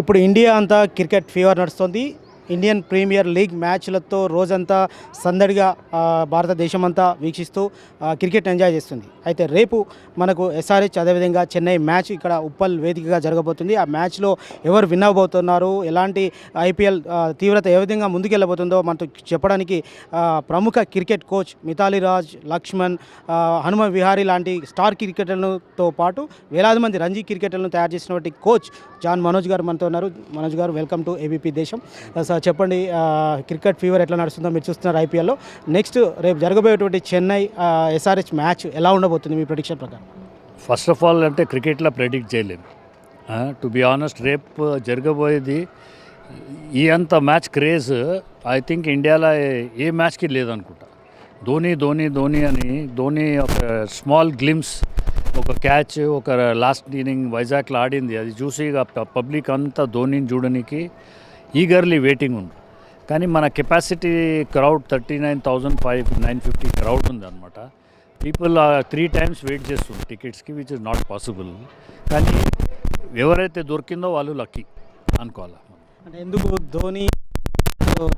ఇప్పుడు ఇండియా అంతా cricket fever నడుస్తుంది. ఇండియన్ ప్రీమియర్ లీగ్ మ్యాచ్లతో రోజంతా సందడిగా భారతదేశమంతా భారతదేశం అంతా వీక్షిస్తూ క్రికెట్ ఎంజాయ్ చేస్తుంది. అయితే రేపు మనకు ఎస్ఆర్హెచ్ అదేవిధంగా చెన్నై మ్యాచ్ ఇక్కడ ఉప్పల్ వేదికగా జరగబోతుంది. ఆ మ్యాచ్లో ఎవరు విన్ అవబోతున్నారు ఎలాంటి ఐపీఎల్ తీవ్రత ఏ విధంగా ముందుకెళ్ళబోతుందో మనతో చెప్పడానికి ప్రముఖ క్రికెట్ కోచ్ మిథాలి రాజ్ లక్ష్మణ్ హనుమ విహారీ లాంటి స్టార్ క్రికెటర్లతో పాటు వేలాది మంది రంజీ క్రికెటర్లను తయారు చేసినటువంటి కోచ్ జాన్ మనోజ్ గారు మనతో ఉన్నారు. Manoj garu welcome to ABP Desam. Sir చెప్పండి క్రికెట్ ఫీవర్ ఎట్లా నడుస్తుందో మీరు చూస్తున్నారు ఐపీఎల్లో. నెక్స్ట్ రేపు జరగబోయేటువంటి చెన్నై ఎస్ఆర్హెచ్ మ్యాచ్ ఎలా ఉండబోతుంది మీ ప్రొడిక్షన్ ప్రకారం? ఫస్ట్ ఆఫ్ ఆల్ అంటే క్రికెట్లో ప్రెడిక్ట్ చేయలేము టు బి ఆనెస్ట్ రేపు జరగబోయేది ఈ అంత మ్యాచ్ క్రేజ్ ఐ థింక్ ఇండియాలో ఏ- ఏ మ్యాచ్కి లేదనుకుంటా. ధోని ధోని ధోని అని ధోని ఒక స్మాల్ గ్లిమ్స్ ఒక క్యాచ్ ఒక లాస్ట్ ఇన్నింగ్ వైజాగ్లో ఆడింది. అది చూసి ఇక పబ్లిక్ అంతా ధోనిని చూడడానికి ఈగర్లీ వెయిటింగ్ ఉంది. కానీ మన capacity crowd thirty nine thousand five nine fifty crowd ఉంది అనమాట పీపుల్ త్రీ టైమ్స్ వెయిట్ చేస్తుంది టికెట్స్కి విచ్ ఇస్ నాట్ పాసిబుల్ కానీ ఎవరైతే దొరికిందో వాళ్ళు లక్కీ అనుకోవాలి అంటే ఎందుకు ధోని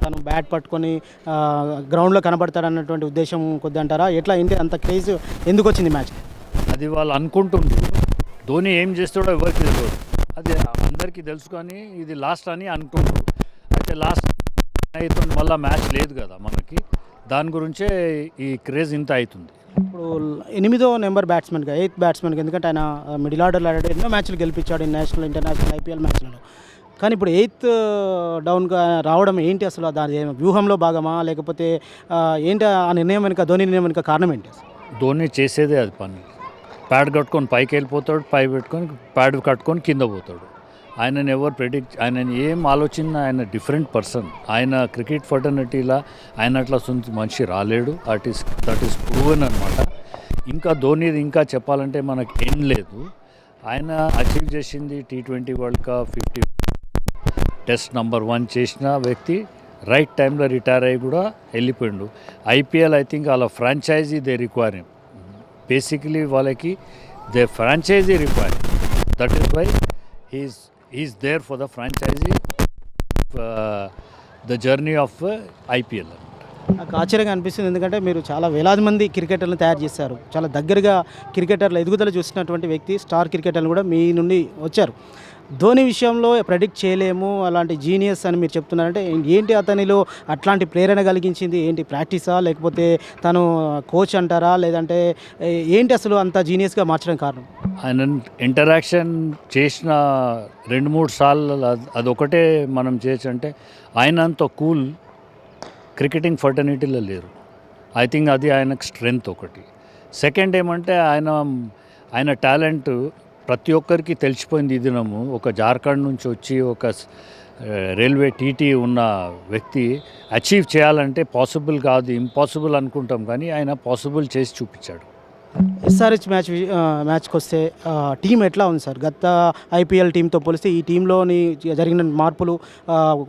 తను బ్యాట్ పట్టుకొని గ్రౌండ్లో కనబడతాడు అన్నటువంటి ఉద్దేశం కొద్ది అంటారా ఎట్లా ఏంటి అంత క్రేజ్ ఎందుకు వచ్చింది మ్యాచ్? అది వాళ్ళు అనుకుంటుండ్రు. ధోని ఏం చేస్తాడో ఎవరికి తెలియదు. అది అందరికీ తెలుసు కానీ ఇది లాస్ట్ అని అనుకుంటారు అయితే లాస్ట్ అవుతుంది మళ్ళీ మ్యాచ్ లేదు కదా మనకి. దాని గురించే ఈ క్రేజ్ ఇంత అవుతుంది. ఇప్పుడు ఎనిమిదో నెంబర్ బ్యాట్స్మెన్గా ఎయిత్ బ్యాట్స్మెన్గా ఎందుకంటే ఆయన మిడిల్ ఆర్డర్లో ఆడాడు ఎన్నో మ్యాచ్లు గెలిపించాడు ఈ నేషనల్ ఇంటర్నేషనల్ ఐపీఎల్ మ్యాచ్లలో. కానీ ఇప్పుడు ఎయిత్ డౌన్గా రావడం ఏంటి అసలు? దాని వ్యూహంలో భాగమా? లేకపోతే ఏంటి ఆ నిర్ణయం వెనుక ధోని నిర్ణయం వెనుక కారణం ఏంటి అసలు? ధోని చేసేదే అది పని. ప్యాడ్ కట్టుకొని పైకి వెళ్ళిపోతాడు పై పెట్టుకొని ప్యాడ్ కట్టుకొని కింద పోతాడు. ఆయనని ఎవరు ప్రెడిక్ట్ ఆయన ఏం ఆలోచన ఆయన డిఫరెంట్ పర్సన్. ఆయన క్రికెట్ ఫర్టర్నిటీలా ఆయన అట్లా సొంత మనిషి రాలేడు. That is that is proven అనమాట ఇంకా ధోనిది ఇంకా చెప్పాలంటే మనకు ఎండ్ లేదు. ఆయన అచీవ్ చేసింది T twenty world cup fifty test number one చేసిన వ్యక్తి రైట్ టైంలో రిటైర్ అయ్యి కూడా వెళ్ళిపోయిండు. ఐపీఎల్ ఐ థింక్ అలా ఫ్రాంచైజీ దే రిక్వైర్ బేసికలీ వాళ్ళకి the franchise require that is why he's is there for the franchise the journey of IPL నాకు ఆశ్చర్యంగా అనిపిస్తుంది ఎందుకంటే మీరు చాలా వేలాది మంది క్రికెటర్లను తయారు చేశారు. చాలా దగ్గరగా క్రికెటర్ల ఎదుగుదల చూసినటువంటి వ్యక్తి స్టార్ క్రికెటర్లు కూడా మీ నుండి వచ్చారు. ధోని విషయంలో ప్రెడిక్ట్ చేయలేము అలాంటి జీనియస్ అని మీరు చెప్తున్నారంటే ఏంటి అతనిలో అట్లాంటి ప్రేరణ కలిగించింది? ఏంటి ప్రాక్టీసా లేకపోతే తను కోచ్ అంటారా? లేదంటే ఏంటి అసలు అంత జీనియస్గా మార్చడం కారణం? ఆయన ఇంటరాక్షన్ చేసిన రెండు మూడు సార్లు అదొకటే మనం చేయొచ్చు అంటే ఆయన అంత కూల్ క్రికెటింగ్ ఫర్టర్నిటీలో లేరు. ఐ థింక్ అది ఆయనకు స్ట్రెంగ్త్ ఒకటి. సెకండ్ ఏమంటే ఆయన ఆయన టాలెంట్ ప్రతి ఒక్కరికి తెలిసిపోయింది ఈ దినము. ఒక జార్ఖండ్ నుంచి వచ్చి ఒక రైల్వే టీటీ ఉన్న వ్యక్తి అచీవ్ చేయాలంటే పాసిబుల్ కాదు ఇంపాసిబుల్ అనుకుంటాం కానీ ఆయన పాసిబుల్ చేసి చూపించాడు. ఎస్ఆర్హెచ్ మ్యాచ్ మ్యాచ్కి వస్తే టీం ఎట్లా ఉంది సార్? గత ఐపీఎల్ టీంతో పోలిస్తే ఈ టీంలోని జరిగిన మార్పులు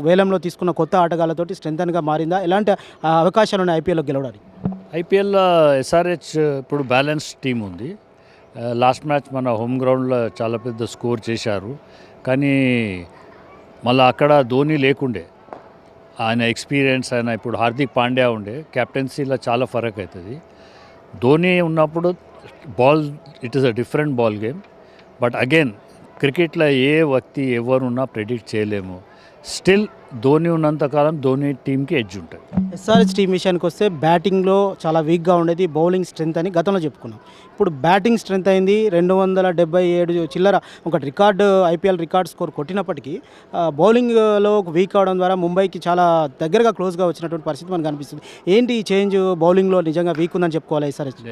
వేలంలో తీసుకున్న కొత్త ఆటగాళ్ళతోటి స్ట్రెంగ్తన్గా మారిందా? ఎలాంటి అవకాశాలు ఉన్నాయి ఐపీఎల్లో గెలవడానికి? ఐపీఎల్లో ఎస్ఆర్హెచ్ ఇప్పుడు బ్యాలెన్స్ టీం ఉంది. లాస్ట్ మ్యాచ్ మన హోమ్ గ్రౌండ్లో చాలా పెద్ద స్కోర్ చేశారు. కానీ మళ్ళీ అక్కడ ధోని లేకుండే. ఆయన ఎక్స్పీరియన్స్ ఆయన ఇప్పుడు హార్దిక్ పాండ్యా ఉండే. కెప్టెన్సీలో చాలా ఫరక్ అవుతుంది ధోని ఉన్నప్పుడు ball it is a different ball game but again క్రికెట్లో ఏ వ్యక్తి ఎవరున్నా ప్రెడిక్ట్ చేయలేము. స్టిల్ ధోని ఉన్నంతకాలం ధోని టీంకి ఎడ్జ్ ఉంటుంది. ఎస్ఆర్హెచ్ టీం విషయానికి వస్తే బ్యాటింగ్లో చాలా వీక్గా ఉండేది బౌలింగ్ స్ట్రెంత్ అని గతంలో చెప్పుకున్నాం. ఇప్పుడు బ్యాటింగ్ స్ట్రెంత్ అయింది రెండు వందల డెబ్బై ఏడు చిల్లర ఒక రికార్డు ఐపీఎల్ రికార్డ్ స్కోర్ కొట్టినప్పటికీ బౌలింగ్లో వీక్ అవడం ద్వారా ముంబైకి చాలా దగ్గరగా క్లోజ్గా వచ్చినటువంటి పరిస్థితి మనకు కనిపిస్తుంది ఏంటి ఈ చేంజ్ బౌలింగ్లో నిజంగా వీక్ ఉందని చెప్పుకోవాలి ఎస్ఆర్హెచ్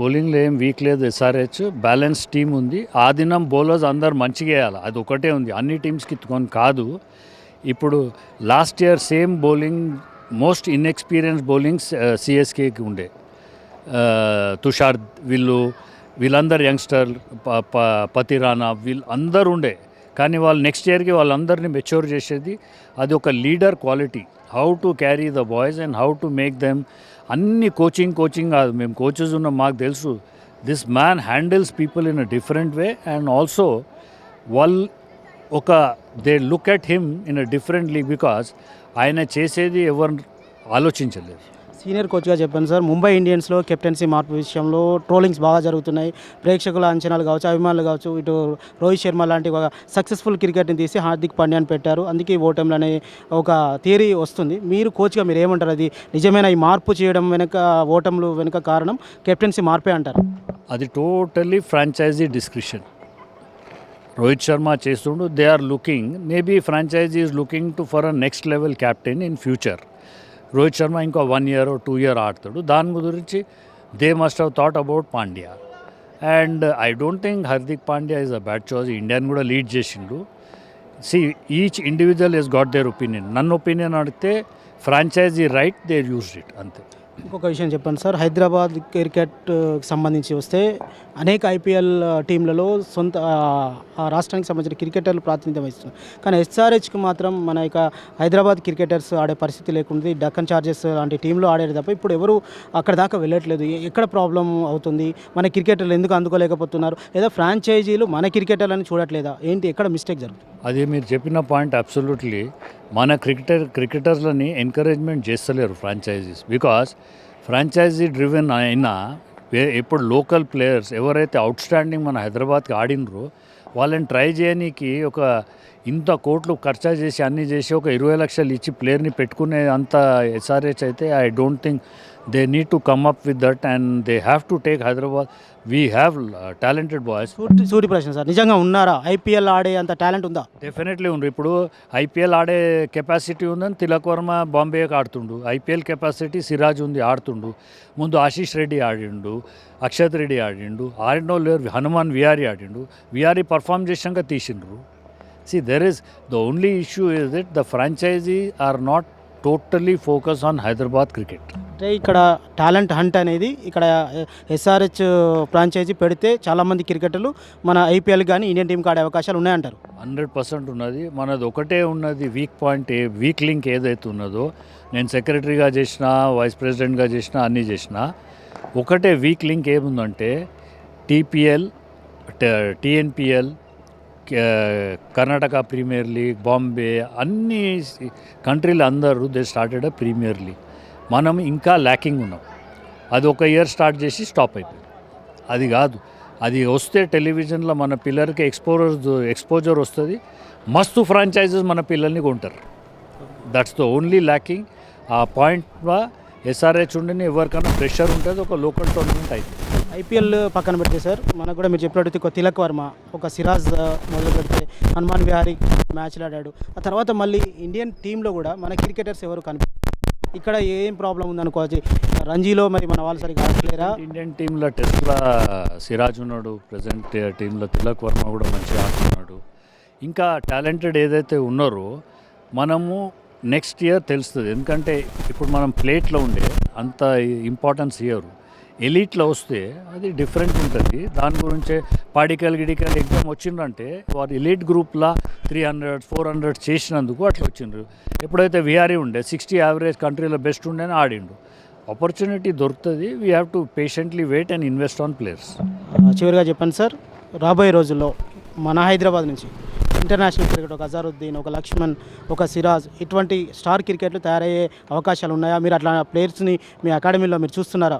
బౌలింగ్లో ఏం వీక్ లేదు ఎస్ఆర్హెచ్ బ్యాలెన్స్ టీం ఉంది. ఆ దినం బౌలర్స్ అందరు మంచిగా వేయాలి? అది ఒకటే ఉంది. అన్ని టీమ్స్కి కాదు. ఇప్పుడు last year same bowling most inexperience bowlings సిఎస్కేకి ఉండే. Uh, తుషార్ వీళ్ళు వీళ్ళందరు యంగ్స్టర్ ప- ప- పతి రానా వీళ్ళు అందరు ఉండే. కానీ వాళ్ళు నెక్స్ట్ ఇయర్కి వాళ్ళందరినీ మెచ్యూర్ చేసేది అది ఒక leader quality how to carry the boys and how to make them అన్ని కోచింగ్ కోచింగ్ కాదు మేము కోచెస్ ఉన్నాం మాకు తెలుసు. This man handles people in a different way and also వాళ్ళు ఒక they look at him in a different league because ఆయన చేసేది ఎవరు ఆలోచించలేదు. సీనియర్ కోచ్గా చెప్పాను సార్ ముంబై ఇండియన్స్లో కెప్టెన్సీ మార్పు విషయంలో ట్రోలింగ్స్ బాగా జరుగుతున్నాయి. ప్రేక్షకుల అంచనాలు కావచ్చు అభిమానులు కావచ్చు ఇటు రోహిత్ శర్మ లాంటి ఒక సక్సెస్ఫుల్ క్రికెట్ని తీసి హార్దిక్ పాండ్యాని పెట్టారు. అందుకే ఓటములు అనే ఒక థియరీ వస్తుంది. మీరు కోచ్గా మీరు ఏమంటారు? అది నిజమైన ఈ మార్పు చేయడం వెనుక ఓటములు వెనుక కారణం కెప్టెన్సీ మార్పే అంటారు. అది totally franchise description Rohit Sharma చేస్తుండు. They are looking maybe franchise is looking to for a next level captain in future Rohit Sharma ఇంకో వన్ ఇయర్ టూ ఇయర్ ఆడతాడు. దాని గురించి they must have thought about Pandya and I don't think Hardik Pandya is a bad choice ఇండియాని కూడా lead చేసిండు. See each individual is got their opinion నన్ను opinion అడిగితే franchise right they used it అంతే. ఇంకొక విషయం చెప్పండి సార్. హైదరాబాద్ క్రికెట్ సంబంధించి వస్తే అనేక ఐపీఎల్ టీంలలో సొంత రాష్ట్రానికి సంబంధించిన క్రికెటర్లు ప్రాతినిధ్యం వహిస్తున్నారు. కానీ ఎస్ఆర్హెచ్కి మాత్రం మన యొక్క హైదరాబాద్ క్రికెటర్స్ ఆడే పరిస్థితి లేకుండా డక్కన్ చార్జెస్ లాంటి టీంలో ఆడేది తప్ప ఇప్పుడు ఎవరు అక్కడ దాకా వెళ్ళట్లేదు. ఎక్కడ ప్రాబ్లం అవుతుంది? మన క్రికెటర్లు ఎందుకు అందుకోలేకపోతున్నారు? లేదా ఫ్రాంచైజీలు మన క్రికెటర్లను చూడట్లేదా? ఏంటి ఎక్కడ మిస్టేక్ జరుగుతుంది? అది మీరు చెప్పిన పాయింట్ అబ్సల్యూట్లీ. మన క్రికెటర్ క్రికెటర్లని ఎంకరేజ్మెంట్ చేస్తలేరు ఫ్రాంచైజీస్ బికాస్ ఫ్రాంచైజీ డ్రివెన్ అయినా ఇప్పుడు లోకల్ ప్లేయర్స్ ఎవరైతే అవుట్ స్టాండింగ్ మన హైదరాబాద్కి ఆడినరో వాళ్ళని ట్రై చేయనీకి ఒక ఇంత కోట్లు ఖర్చు చేసి అన్నీ చేసి ఒక ఇరవై లక్షలు ఇచ్చి ప్లేయర్ని పెట్టుకునే అంత ఎస్ఆర్హెచ్ అయితే I don't think they need to come up with that and they have to take Hyderabad we have talented boys సూటి సూటి ప్రశ్న సార్ నిజంగా ఉన్నారా? ఐపీఎల్ ఆడే అంత టాలెంట్ ఉందా? డెఫినెట్లీ ఉంది. ఇప్పుడు ఐపీఎల్ ఆడే కెపాసిటీ ఉందని తిలక్ వర్మ బాంబేకి ఆడుతుండు. ఐపీఎల్ కెపాసిటీ సిరాజ్ ఉంది ఆడుతుండు. ముందు ఆశీష్ రెడ్డి ఆడిండు అక్షత్ రెడ్డి ఆడిండు ఆడిన లేరు. హనుమాన్ విహారీ ఆడిండు. విహారీ పర్ఫామ్ చేసాక తీసిండ్రు. See there is the only issue is that the franchise are not totally focus on Hyderabad cricket అంటే ఇక్కడ టాలెంట్ హంట్ అనేది ఇక్కడ ఎస్ఆర్హెచ్ ఫ్రాంచైజీ పెడితే చాలామంది క్రికెటర్లు మన ఐపీఎల్ కానీ ఇండియన్ టీంకి ఆడే అవకాశాలు ఉన్నాయంటారు. హండ్రెడ్ పర్సెంట్ ఉన్నది. మనది ఒకటే ఉన్నది weak point a weak link ఏదైతే ఉన్నదో నేను సెక్రటరీగా చేసిన వైస్ ప్రెసిడెంట్గా చేసిన అన్నీ చేసిన ఒకటే వీక్ లింక్ ఏముందంటే TPL TNPL Karnataka Premier League Bombay అన్ని కంట్రీలు అందరూ దే స్టార్టెడ్ ప్రీమియర్ లీగ్. మనం ఇంకా ల్యాకింగ్ ఉన్నాం. అది ఒక ఇయర్ స్టార్ట్ చేసి స్టాప్ అయిపోయింది. అది కాదు. అది వస్తే టెలివిజన్లో మన పిల్లలకి ఎక్స్పోజర్ ఎక్స్పోజర్ వస్తుంది. మస్తు ఫ్రాంచైజెస్ మన పిల్లల్ని కొంటారు. దట్స్ ద ఓన్లీ ల్యాకింగ్ ఆ పాయింట్ ఎస్ఆర్హెచ్ ఉండని ఎవరికైనా ప్రెషర్ ఉంటుంది ఒక లోకల్ టోర్నమెంట్ అయితే ఐపీఎల్ పక్కన పెడితే సార్ మనకు కూడా మీరు చెప్పినట్టు ఒక తిలక్ వర్మ ఒక సిరాజ్ మొదలు పెడితే హనుమాన్ విహారీ మ్యాచ్లు ఆడాడు. ఆ తర్వాత మళ్ళీ ఇండియన్ టీంలో కూడా మన క్రికెటర్స్ ఎవరు కనిపి ఇక్కడ ఏం ప్రాబ్లం ఉందనుకోవచ్చు? రంజీలో మరి మన వాళ్ళు సరిగ్గా ఆడలేరా ఇండియన్ టీంలో టెస్ట్లా సిరాజ్ ఉన్నాడు ప్రజెంట్ టీంలో తిలక్ వర్మ కూడా మంచిగా ఆడుతున్నాడు. ఇంకా టాలెంటెడ్ ఏదైతే ఉన్నారో మనము నెక్స్ట్ ఇయర్ తెలుస్తుంది. ఎందుకంటే ఇప్పుడు మనం ప్లేట్లో ఉండే అంత ఇంపార్టెన్స్ ఇయ్యరు. ఎలీట్లో వస్తే అది డిఫరెంట్ ఉంటుంది. దాని గురించే పాడికల్ గిడికల్ ఎగ్జామ్ వచ్చిండ్రంటే వారు ఎలీట్ గ్రూప్లా త్రీ హండ్రెడ్ ఫోర్ హండ్రెడ్ చేసినందుకు అట్లా వచ్చిండ్రు. ఎప్పుడైతే విఆర్ఈ ఉండే సిక్స్టీ యావరేజ్ కంట్రీలో బెస్ట్ ఉండేని ఆడిండు. ఆపర్చునిటీ దొరుకుతుంది. We have to patiently wait and invest on players చివరిగా చెప్పండి సార్. రాబోయే రోజుల్లో మన హైదరాబాద్ నుంచి ఇంటర్నేషనల్ క్రికెట్ ఒక అజారుద్దీన్ ఒక లక్ష్మణ్ ఒక సిరాజ్ ఇటువంటి స్టార్ క్రికెట్లు తయారయ్యే అవకాశాలు ఉన్నాయా? మీరు అట్లా ప్లేయర్స్ని మీ అకాడమీలో మీరు చూస్తున్నారా?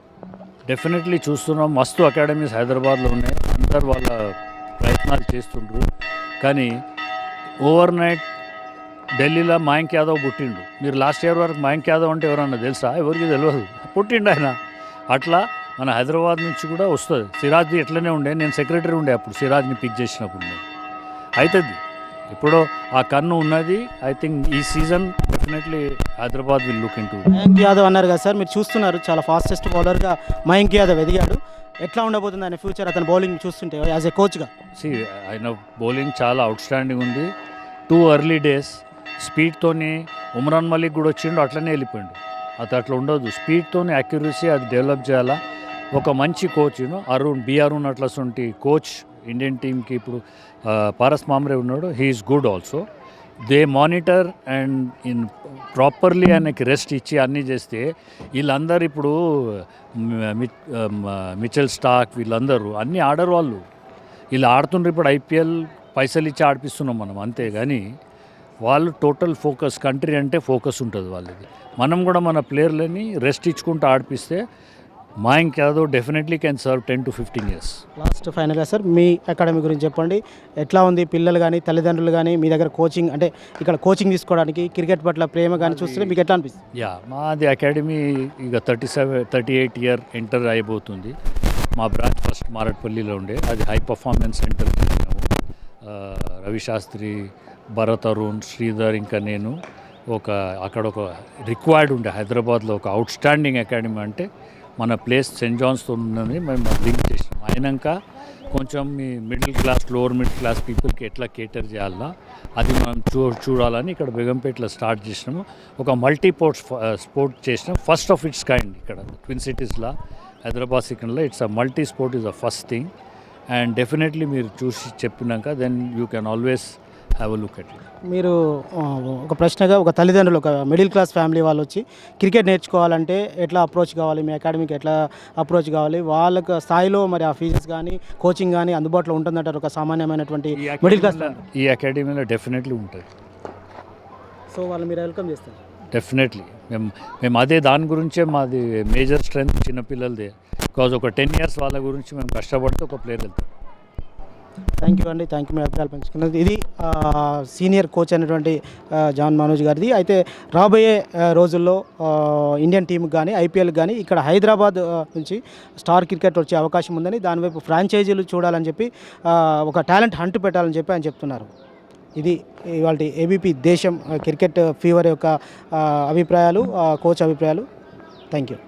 డెఫినెట్లీ చూస్తున్నాం. మస్తు అకాడమీస్ హైదరాబాద్లో ఉన్నాయి. అందరు వాళ్ళ ప్రయత్నాలు చేస్తుండ్రు. కానీ ఓవర్ నైట్ ఢిల్లీలో మయాంక్ యాదవ్ పుట్టిండు. మీరు లాస్ట్ ఇయర్ వరకు మయాంక్ యాదవ్ అంటే ఎవరన్నా తెలుసా? ఎవరికి తెలియదు పుట్టిండు ఆయన. అట్లా మన హైదరాబాద్ నుంచి కూడా వస్తుంది. సిరాజ్ది ఎట్లనే ఉండే? నేను సెక్రటరీ ఉండే అప్పుడు. సిరాజ్ని పిక్ చేసినప్పుడు నేను. అవుతుంది ఇప్పుడు ఆ కన్ను ఉన్నది. ఐ థింక్ ఈ season definitely Hyderabad will look in to Mayank Yadav అన్నారు కదా సార్ మీరు చూస్తున్నారు చాలా ఫాస్టెస్ట్ బౌలర్గా మయాంక్ యాదవ్ ఎదిగాడు. ఎట్లా ఉండబోతుంది ఆయన ఫ్యూచర్ అతని బౌలింగ్ చూస్తుంటే యాజ్ ఎ కోచ్గా సి ఆయన బౌలింగ్ చాలా అవుట్ స్టాండింగ్ ఉంది టూ ఎర్లీ డేస్ స్పీడ్తోని ఉమ్రాన్ మలిక్ కూడా వచ్చిండు అట్లనే వెళ్ళిపోయిండు. అది అట్లా ఉండదు. స్పీడ్తోని అక్యురసీ అది డెవలప్ చేయాలా? ఒక మంచి కోచ్ అరుణ్ బి అరుణ్ అట్లాంటి కోచ్ ఇండియన్ టీంకి ఇప్పుడు పారస్ మామ్రే ఉన్నాడు. He is good also they monitor and in properly ఆయనకి రెస్ట్ ఇచ్చి అన్నీ చేస్తే వీళ్ళందరూ ఇప్పుడు మిచెల్ స్టాక్ వీళ్ళందరూ అన్నీ ఆడరు వాళ్ళు. వీళ్ళు ఆడుతుండ్రు ఇప్పుడు ఐపీఎల్ పైసలు ఇచ్చి ఆడిపిస్తున్నాం మనం అంతే కానీ వాళ్ళు టోటల్ ఫోకస్ కంట్రీ అంటే ఫోకస్ ఉంటుంది వాళ్ళది. మనం కూడా మన ప్లేయర్లని రెస్ట్ ఇచ్చుకుంటూ ఆడిపిస్తే Mayank Yadav definitely can serve ten to fifteen years last ఫైనల్గా సార్ మీ అకాడమీ గురించి చెప్పండి. ఎట్లా ఉంది పిల్లలు కానీ తల్లిదండ్రులు కానీ మీ దగ్గర కోచింగ్ అంటే ఇక్కడ కోచింగ్ తీసుకోవడానికి క్రికెట్ పట్ల ప్రేమ కానీ చూస్తే మీకు ఎట్లా అనిపిస్తుంది? యా మాది అకాడమీ ఇక thirty seven thirty eight year enter అయిపోతుంది. మా బ్రాంచ్ ఫస్ట్ మారట్పల్లిలో ఉండే. అది హై పర్ఫార్మెన్స్ సెంటర్ చేసినాము ఆ, రవి శాస్త్రి భరత్ అరుణ్ శ్రీధర్ ఇంకా నేను ఒక అక్కడ ఒక రిక్వైర్డ్ ఉండే. హైదరాబాద్లో ఒక అవుట్ స్టాండింగ్ అకాడమీ అంటే మన ప్లేస్ సెయింట్ జాన్స్తో ఉందని మేము లింక్ చేసినాం. అయినాక కొంచెం మీ middle class lower middle class పీపుల్కి ఎట్లా కేటర్ చేయాలా అది మనం చూ చూడాలని ఇక్కడ బేగంపేటలో స్టార్ట్ చేసినాము. ఒక మల్టీపోర్ట్ స్పోర్ట్ చేసినాం. ఫస్ట్ ఆఫ్ ఇట్స్ కైండ్ ఇక్కడ ట్విన్ సిటీస్లో. Hyderabad సికండ్లో it's a multi sport is a first thing. And definitely మీరు చూసి చెప్పినాక then you can always have look at మీరు ఒక ప్రశ్నగా ఒక తల్లిదండ్రులు ఒక మిడిల్ క్లాస్ ఫ్యామిలీ వాళ్ళు వచ్చి క్రికెట్ నేర్చుకోవాలంటే ఎట్లా అప్రోచ్ కావాలి? మీ అకాడమీకి ఎట్లా అప్రోచ్ కావాలి? వాళ్ళకి స్థాయిలో మరి ఆ ఫీజెస్ కానీ కోచింగ్ కానీ అందుబాటులో ఉంటుందంటారు ఒక సామాన్యమైనటువంటి మిడిల్ క్లాస్ ఈ అకాడమీలో డెఫినెట్లీ ఉంటుంది సో వాళ్ళు మీరు వెల్కమ్ చేస్తారు? డెఫినెట్లీ మేము మేము అదే దాని గురించే మాది మేజర్ స్ట్రెంగ్త్ చిన్నపిల్లలదే. బికాజ్ ఒక టెన్ ఇయర్స్ వాళ్ళ గురించి మేము కష్టపడితే ఒక ప్లేయర్ వెళ్తాం థ్యాంక్ యూ అండి. థ్యాంక్ యూ మీ అభిప్రాయాలు పంచుకున్నది. ఇది సీనియర్ కోచ్ అయినటువంటి జాన్ మనోజ్ గారిది. అయితే రాబోయే రోజుల్లో ఇండియన్ టీంకి కానీ ఐపీఎల్కి కానీ ఇక్కడ హైదరాబాద్ నుంచి స్టార్ క్రికెట్ వచ్చే అవకాశం ఉందని దానివైపు ఫ్రాంచైజీలు చూడాలని చెప్పి ఒక టాలెంట్ హంట్ పెట్టాలని చెప్పి ఆయన చెప్తున్నారు. ఇది ఇవాళ ఏబీపీ దేశం క్రికెట్ ఫీవర్ యొక్క అభిప్రాయాలు కోచ్ అభిప్రాయాలు. Thank you